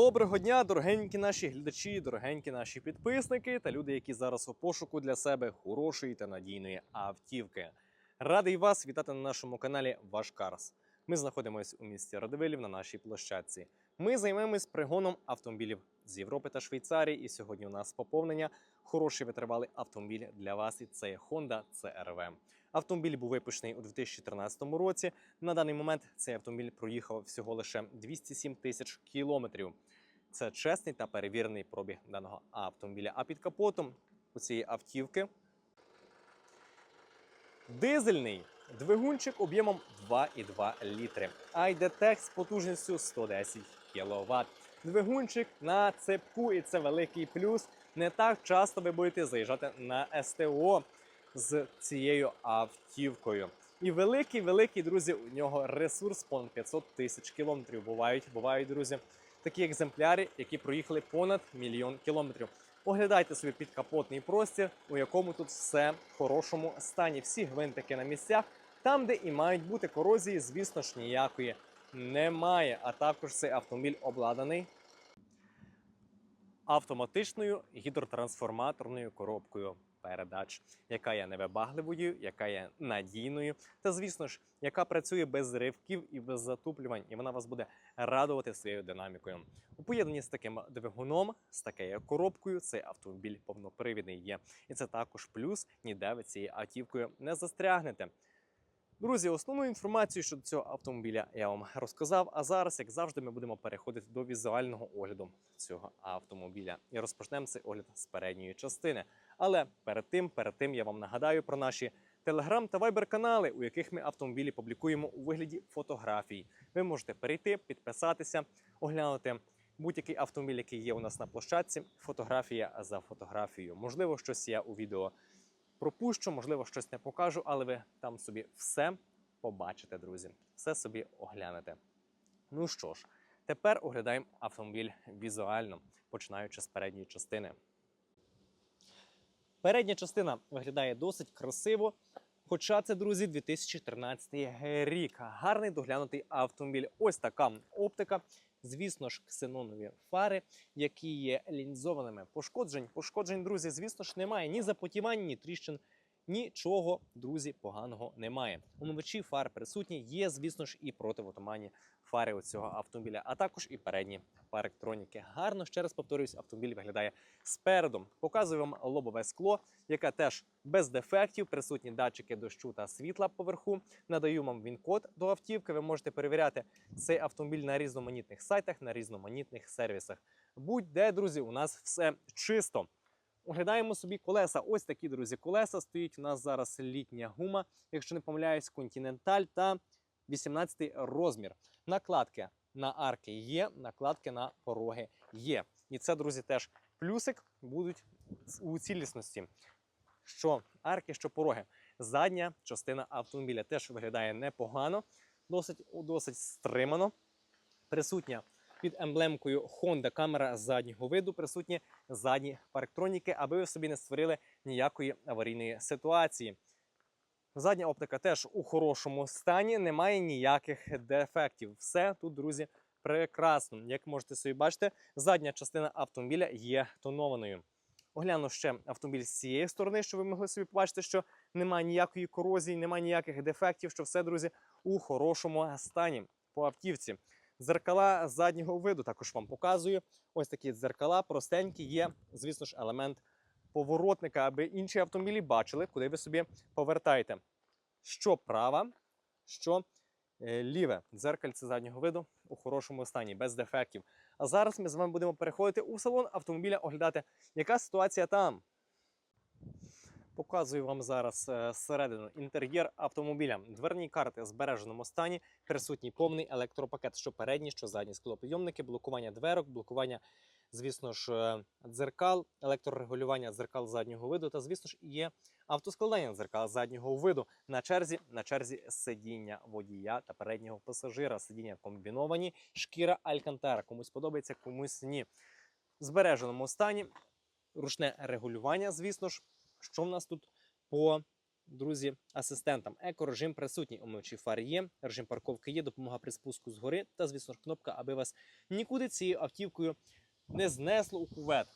Доброго дня, дорогенькі наші глядачі, дорогенькі наші підписники та люди, які зараз у пошуку для себе хорошої та надійної автівки. Радий вас вітати на нашому каналі Ваш Карс. Ми знаходимося у місті Радивилів на нашій площадці. Ми займемось пригоном автомобілів з Європи та Швейцарії. І сьогодні у нас поповнення хороший витривалий автомобіль для вас. І це є Honda CR-V. Автомобіль був випущений у 2013 році. На даний момент цей автомобіль проїхав всього лише 207 тисяч кілометрів. Це чесний та перевірений пробіг даного автомобіля. А під капотом у цієї автівки дизельний двигунчик об'ємом 2,2 літри. IDTEC з потужністю 110 кВт. Двигунчик на цепку, і це великий плюс. Не так часто ви будете заїжджати на СТО з цією автівкою. І великий, великий, друзі, у нього ресурс понад 500 тисяч кілометрів. Бувають, бувають, друзі, такі екземпляри, які проїхали понад мільйон кілометрів. Оглядайте собі підкапотний простір, у якому тут все в хорошому стані. Всі гвинтики на місцях, там, де і мають бути корозії, звісно ж, ніякої немає. А також цей автомобіль обладнаний автоматичною гідротрансформаторною коробкою передач, яка є невибагливою, яка є надійною, та звісно ж, яка працює без ривків і без затуплювань, і вона вас буде радувати своєю динамікою. У поєднанні з таким двигуном, з такою коробкою, цей автомобіль повнопривідний є. І це також плюс, ніде ви цією автівкою не застрягнете. Друзі, основну інформацію щодо цього автомобіля я вам розказав. А зараз, як завжди, ми будемо переходити до візуального огляду цього автомобіля. І розпочнемо цей огляд з передньої частини. Але перед тим, перед тим я вам нагадаю про наші телеграм та вайбер канали, у яких ми автомобілі публікуємо у вигляді фотографій. Ви можете перейти, підписатися, оглянути будь-який автомобіль, який є у нас на площадці. Фотографія за фотографією. Можливо, щось я у відео пропущу, можливо, щось не покажу, але ви там собі все побачите, друзі. Все собі оглянете. Ну що ж, тепер оглядаємо автомобіль візуально, починаючи з передньої частини. Передня частина виглядає досить красиво. Хоча це, друзі, 2013 рік. Гарний доглянутий автомобіль. Ось така оптика. Звісно ж, ксенонові фари, які є лінзованими. Пошкоджень. Пошкоджень, друзі, звісно ж, немає ні запотівань, ні тріщин. Нічого, друзі, поганого немає. Умивачі фар присутні. Є, звісно ж, і противотуманні фари у цього автомобіля, а також і передні парктроніки. Гарно ще раз повторюсь, автомобіль виглядає спереду. Показую вам лобове скло, яке теж без дефектів, присутні датчики дощу та світла поверху. Надаю вам він-код до автівки. Ви можете перевіряти цей автомобіль на різноманітних сайтах, на різноманітних сервісах. Будь-де, друзі, у нас все чисто. Оглядаємо собі колеса. Ось такі, друзі, колеса. Стоїть у нас зараз літня гума, якщо не помиляюсь, Continental та 18 розмір. Накладки на арки є, накладки на пороги є. І це, друзі, теж плюсик будуть у цілісності. Що арки, що пороги. Задня частина автомобіля теж виглядає непогано, досить, досить стримано. Присутня під емблемкою Honda камера заднього виду, присутні задні парктроніки, аби ви собі не створили ніякої аварійної ситуації. Задня оптика теж у хорошому стані, немає ніяких дефектів. Все тут, друзі, прекрасно. Як можете собі бачити, задня частина автомобіля є тонованою. Огляну ще автомобіль з цієї сторони, щоб ви могли собі побачити, що немає ніякої корозії, немає ніяких дефектів, що все, друзі, у хорошому стані по автівці. Дзеркала заднього виду також вам показую. Ось такі дзеркала простенькі, є, звісно ж, елемент поворотника, аби інші автомобілі бачили, куди ви собі повертаєте. Що права, що е, ліве дзеркальце заднього виду у хорошому стані, без дефектів. А зараз ми з вами будемо переходити у салон автомобіля, оглядати, яка ситуація там. Показую вам зараз е, зсередину інтер'єр автомобіля. Дверні карти в збереженому стані, присутній повний електропакет, що передні, що задні склопідйомники, блокування дверок, блокування, звісно ж, е, дзеркал, електрорегулювання дзеркал заднього виду. Та, звісно ж, є автоскладання дзеркал заднього виду. На черзі на черзі сидіння водія та переднього пасажира. Сидіння комбіновані, шкіра Алькантара. Комусь подобається, комусь ні. В збереженому стані ручне регулювання, звісно ж. Що в нас тут по друзі, асистентам. Екорежим присутній, омивчий фар є, режим парковки є, допомога при спуску згори та, звісно ж, кнопка, аби вас нікуди цією автівкою не знесло у кувет.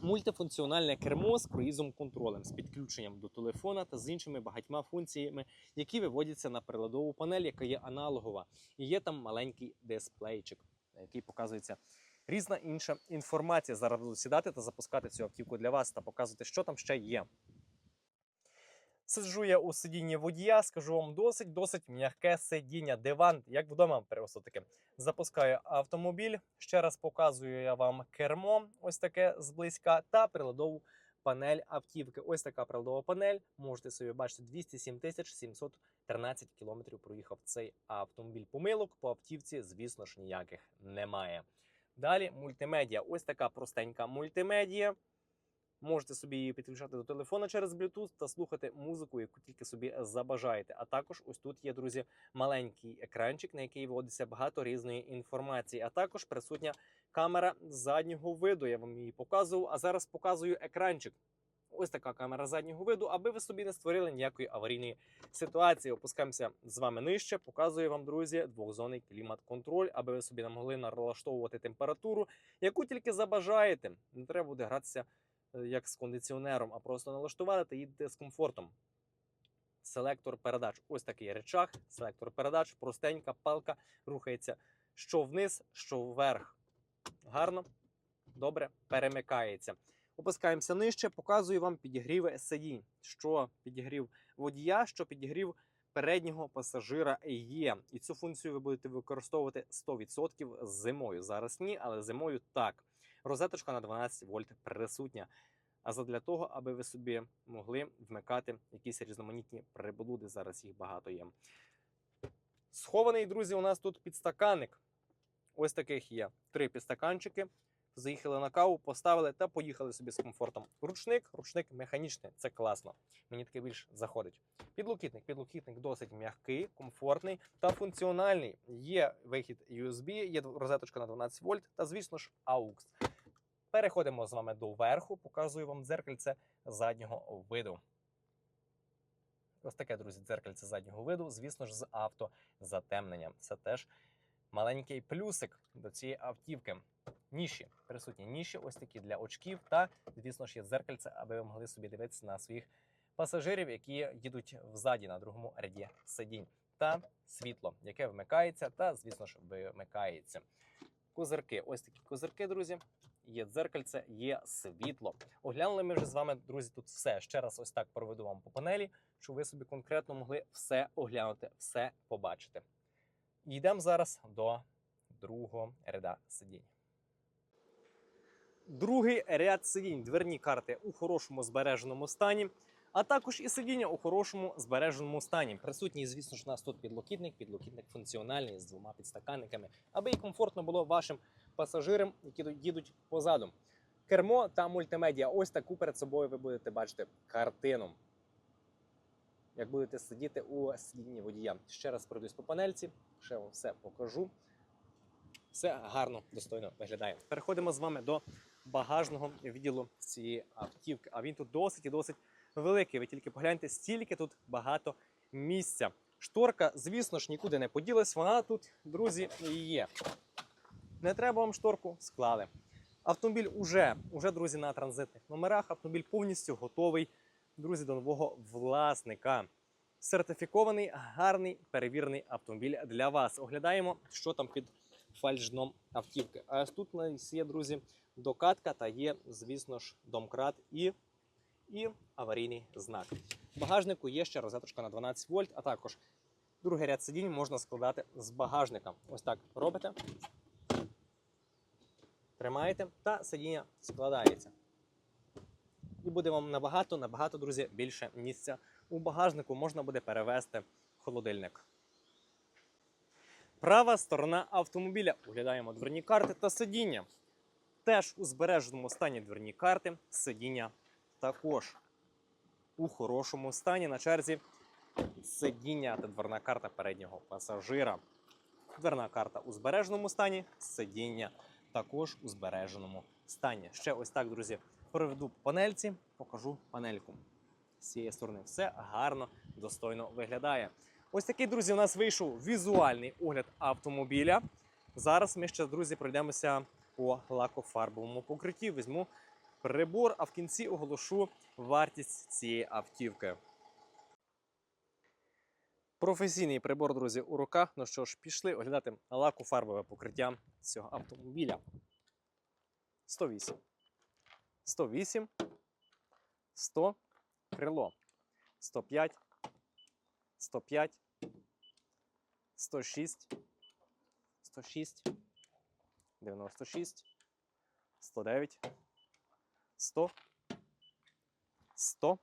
Мультифункціональне кермо з круїзом контролем, з підключенням до телефона та з іншими багатьма функціями, які виводяться на приладову панель, яка є аналогова. І є там маленький дисплейчик, на який показується різна інша інформація. Зараз буду сідати та запускати цю автівку для вас та показувати, що там ще є. Сиджу я у сидінні водія, скажу вам досить, досить м'яке сидіння, диван, як вдома просто таке. Запускаю автомобіль. Ще раз показую я вам кермо, ось таке зблизька, та приладову панель автівки. Ось така приладова панель. Можете собі бачити 207 тисяч 713 кілометрів проїхав цей автомобіль. Помилок по автівці, звісно ж, ніяких немає. Далі мультимедіа. Ось така простенька мультимедіа. Можете собі її підключати до телефона через Bluetooth та слухати музику, яку тільки собі забажаєте. А також ось тут є, друзі, маленький екранчик, на який вводиться багато різної інформації. А також присутня камера заднього виду. Я вам її показував. А зараз показую екранчик. Ось така камера заднього виду, аби ви собі не створили ніякої аварійної ситуації. Опускаємося з вами нижче. Показую вам, друзі, двохзонний клімат-контроль, аби ви собі не могли налаштовувати температуру, яку тільки забажаєте. Не треба буде гратися як з кондиціонером, а просто налаштувати та їдете з комфортом. Селектор передач. Ось такий речах. Селектор передач, простенька палка рухається що вниз, що вверх. Гарно, добре перемикається. Опускаємося нижче, показую вам підігрів сидінь. Що підігрів водія, що підігрів переднього пасажира є. І цю функцію ви будете використовувати 100% зимою. Зараз ні, але зимою так. Розеточка на 12 вольт присутня. А задля того, аби ви собі могли вмикати якісь різноманітні приблуди. Зараз їх багато є. Схований, друзі, у нас тут підстаканник. Ось таких є три підстаканчики. Заїхали на каву, поставили та поїхали собі з комфортом. Ручник, ручник механічний, це класно. Мені таке більш заходить. Підлокітник, підлокітник досить м'який, комфортний та функціональний. Є вихід USB, є розеточка на 12 вольт та, звісно ж, AUX. Переходимо з вами до верху, показую вам дзеркальце заднього виду. Ось таке, друзі, дзеркальце заднього виду, звісно ж, з автозатемненням. Це теж маленький плюсик до цієї автівки. Ніші, присутні ніші, ось такі для очків, та, звісно ж, є дзеркальце, аби ви могли собі дивитися на своїх пасажирів, які їдуть взаді на другому ряді сидінь. Та світло, яке вмикається, та, звісно ж, вимикається. Козирки, ось такі козирки, друзі. Є дзеркальце, є світло. Оглянули ми вже з вами, друзі, тут все. Ще раз ось так проведу вам по панелі, щоб ви собі конкретно могли все оглянути, все побачити. Йдемо зараз до другого ряда сидінь. Другий ряд сидінь, дверні карти у хорошому збереженому стані, а також і сидіння у хорошому збереженому стані. Присутній, звісно ж, у нас тут підлокітник, підлокітник функціональний з двома підстаканниками, аби і комфортно було вашим пасажирам, які їдуть позаду. Кермо та мультимедіа. Ось таку перед собою ви будете бачити картину. Як будете сидіти у сидінні водія. Ще раз пройдусь по панельці, ще вам все покажу. Все гарно, достойно виглядає. Переходимо з вами до багажного відділу цієї автівки. А він тут досить і досить великий. Ви тільки погляньте, стільки тут багато місця. Шторка, звісно ж, нікуди не поділась. Вона тут, друзі, є. Не треба вам шторку, склали. Автомобіль уже, уже, друзі, на транзитних номерах. Автомобіль повністю готовий, друзі, до нового власника. Сертифікований, гарний, перевірений автомобіль для вас. Оглядаємо, що там під фальшдном автівки. А тут у нас є, друзі, докатка та є, звісно ж, домкрат і, і аварійний знак. В багажнику є ще розеточка на 12 вольт, а також другий ряд сидінь можна складати з багажника. Ось так робите. Тримаєте та сидіння складається. І буде вам набагато, набагато, друзі, більше місця у багажнику можна буде перевести холодильник. Права сторона автомобіля. Оглядаємо дверні карти та сидіння. Теж у збереженому стані дверні карти, сидіння також у хорошому стані на черзі сидіння та дверна карта переднього пасажира. Дверна карта у збереженому стані, сидіння також у збереженому стані. Ще ось так, друзі, проведу панельці, покажу панельку. з цієї сторони. Все гарно, достойно виглядає. Ось такий, друзі, у нас вийшов візуальний огляд автомобіля. Зараз ми ще, друзі, пройдемося по лакофарбовому покритті. Візьму прибор, а в кінці оголошу вартість цієї автівки. Професійний прибор, друзі, у руках. Ну що ж, пішли оглядати лакофарбове покриття цього автомобіля. 108. 108. 100. Крило. 105. 105. 106. 106. 96. 109. 100. 100.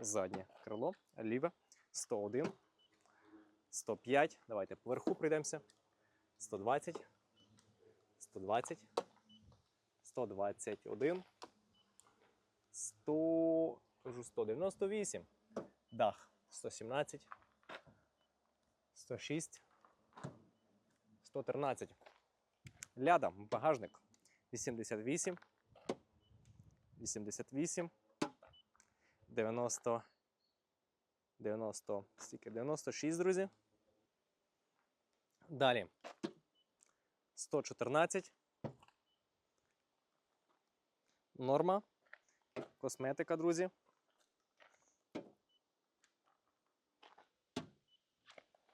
Заднє крило. Ліве. 101. 105. Давайте поверху пройдемося. 120. 120. 121. 100. Кажу 198. Дах. 117. 106. 113. Ляда. Багажник. 88. 88. 90. 90. Стільки? 96, друзі. Далі. 114. Норма. Косметика, друзі.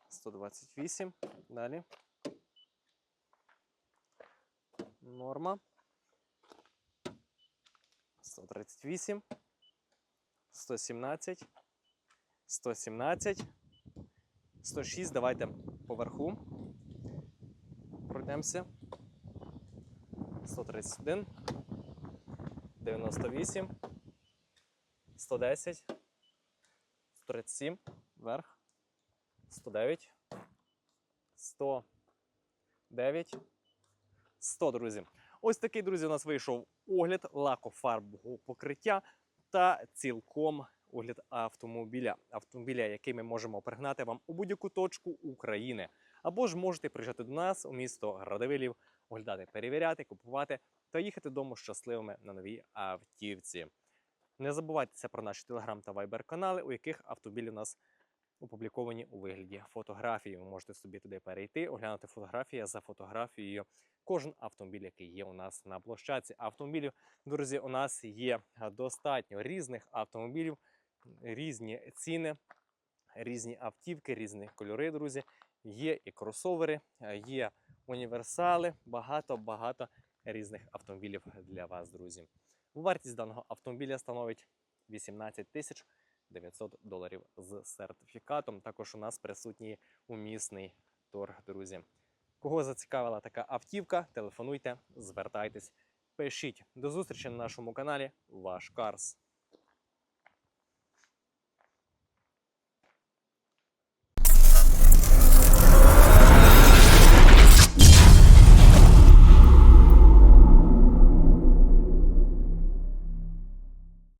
Сто двадцять вісім. Далі. Норма. Сто тридцять вісім. Сто сімнадцять. 117, 106. Давайте поверху. Пройдемося. 131, 98, 110, 137, вверх, 109, 109, 100, друзі. Ось такий, друзі, у нас вийшов огляд лакофарбового покриття та цілком огляд автомобіля, автомобіля, який ми можемо пригнати вам у будь-яку точку України. Або ж можете приїжджати до нас у місто Градовилів, оглядати, перевіряти, купувати та їхати додому щасливими на новій автівці. Не забувайте про наші телеграм та вайбер канали, у яких автомобілі у нас опубліковані у вигляді фотографії. Ви можете собі туди перейти, оглянути фотографії за фотографією. Кожен автомобіль, який є у нас на площадці автомобілів. Друзі, у нас є достатньо різних автомобілів, різні ціни, різні автівки, різні кольори, друзі. Є і кросовери, є універсали, багато-багато різних автомобілів для вас, друзі. Вартість даного автомобіля становить 18 тисяч 900 доларів з сертифікатом. Також у нас присутній умісний торг, друзі. Кого зацікавила така автівка, телефонуйте, звертайтесь, пишіть. До зустрічі на нашому каналі. Ваш Карс.